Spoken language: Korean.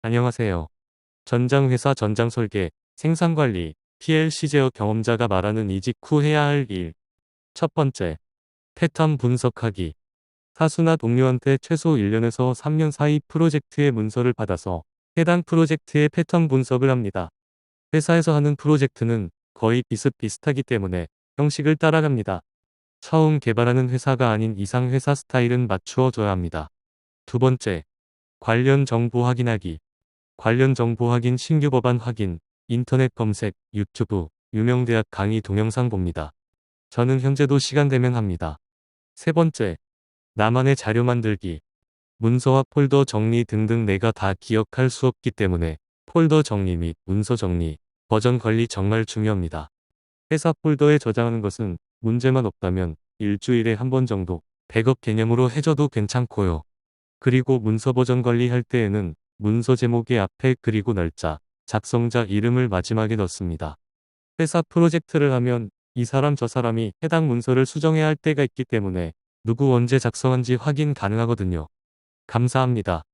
안녕하세요. 전장회사 전장설계, 생산관리, PLC 제어 경험자가 말하는 이직 후 해야 할 일. 첫 번째, 패턴 분석하기. 사수나 동료한테 최소 1년에서 3년 사이 프로젝트의 문서를 받아서 해당 프로젝트의 패턴 분석을 합니다. 회사에서 하는 프로젝트는 거의 비슷비슷하기 때문에 형식을 따라갑니다. 처음 개발하는 회사가 아닌 이상 회사 스타일은 맞추어 줘야 합니다. 두 번째, 관련 정보 확인하기. 관련 정보 확인 신규 법안 확인, 인터넷 검색, 유튜브, 유명 대학 강의 동영상 봅니다. 저는 현재도 시간 되면 합니다. 세 번째, 나만의 자료 만들기. 문서와 폴더 정리 등등 내가 다 기억할 수 없기 때문에 폴더 정리 및 문서 정리, 버전 관리 정말 중요합니다. 회사 폴더에 저장하는 것은 문제만 없다면 일주일에 한 번 정도 백업 개념으로 해줘도 괜찮고요. 그리고 문서 버전 관리할 때에는 문서 제목의 앞에 그리고 날짜, 작성자 이름을 마지막에 넣습니다. 회사 프로젝트를 하면 이 사람 저 사람이 해당 문서를 수정해야 할 때가 있기 때문에 누구 언제 작성한지 확인 가능하거든요. 감사합니다.